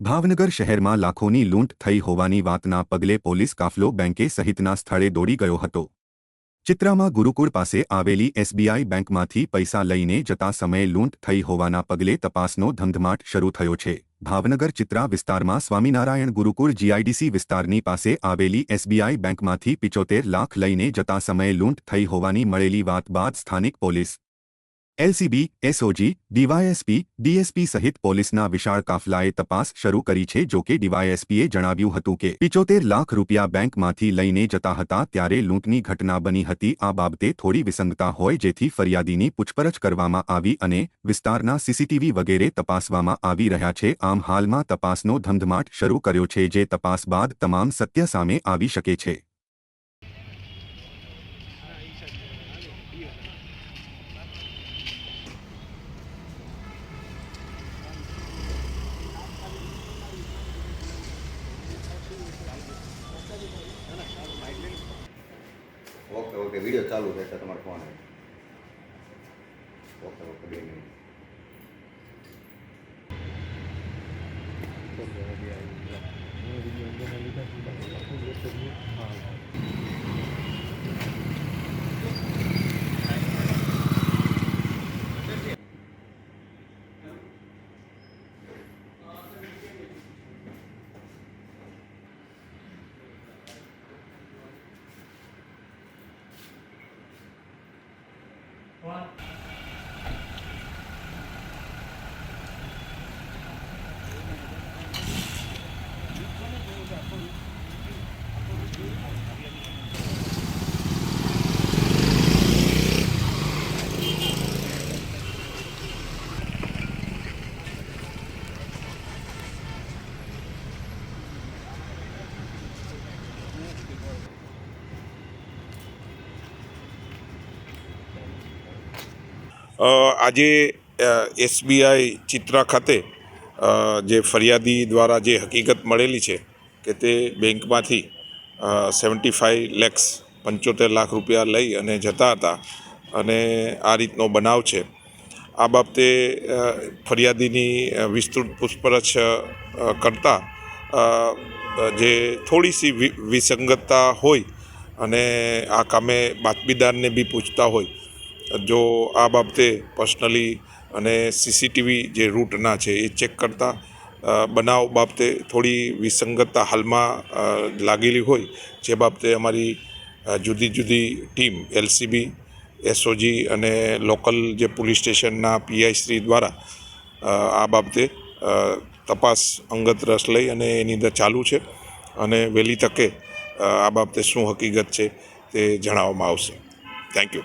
ભાવનગર શહેરમાં લાખોની લૂંટ થઈ હોવાની વાતના પગલે પોલીસ કાફલો બેંકે સહિતના સ્થળે દોડી ગયો હતો. ચિત્રામાં ગુરુકુળ પાસે આવેલી એસબીઆઈ બેંકમાંથી પૈસા લઈને જતા સમયે લૂંટ થઈ હોવાના પગલે તપાસનો ધમધમાટ શરૂ થયો છે. ભાવનગર ચિત્રા વિસ્તારમાં સ્વામિનારાયણ ગુરુકુળ જીઆઈડીસી વિસ્તારની પાસે આવેલી એસબીઆઈ બેંકમાંથી પિચોતેર લાખ લઈને જતા સમયે લૂંટ થઈ હોવાની મળેલી વાત બાદ સ્થાનિક police LCB, SOG, DYSP, DSP સહિત પોલીસના વિશાળ કાફલાએ તપાસ શરૂ કરી છે, જો કે ડીવાયએસપીએ જણાવ્યું હતું કે પિચોતેર લાખ રૂપિયા બેંકમાંથી લઈને જતા હતા ત્યારે લૂંટની ઘટના બની હતી. આ બાબતે થોડી વિસંગતા હોય જેથી ફરિયાદીની પૂછપરછ કરવામાં આવી અને વિસ્તારના સીસીટીવી વગેરે તપાસવામાં આવી રહ્યા છે. આમ હાલમાં તપાસનો ધમધમાટ શરૂ કર્યો છે, જે તપાસ બાદ તમામ સત્ય સામે આવી શકે છે. ઓકે ઓકે વીડિયો ચાલુ છે તમારો ફોન ઓકે ઓકે બે મિનિટ. One. આજે એસબીઆઈ ચિત્રા ખાતે જે ફરિયાદી દ્વારા જે હકીકત મળેલી છે કે તે બેંકમાંથી સેવન્ટી ફાઇવ લેક્સ પંચોતેર લાખ રૂપિયા લઈ અને જતા હતા અને આ રીતનો બનાવ છે. આ બાબતે ફરિયાદીની વિસ્તૃત પૂછપરછ કરતાં જે થોડી સી વિસંગતતા હોય અને આ કામે બાતમીદારને બી પૂછતા હોય જો આ બાબતે પર્સનલી અને સીસીટીવી જે રૂટના છે એ ચેક કરતા બનાવ બાબતે થોડી વિસંગતતા હાલમાં લાગેલી હોય, જે બાબતે અમારી જુદી જુદી ટીમ, એલસીબી, એસઓજી અને લોકલ જે પોલીસ સ્ટેશનના પીઆઈશ્રી દ્વારા આ બાબતે તપાસ અંગત રસ લઈ અને એની અંદર ચાલુ છે અને વહેલી તકે આ બાબતે શું હકીકત છે તે જણાવવામાં આવશે. Thank you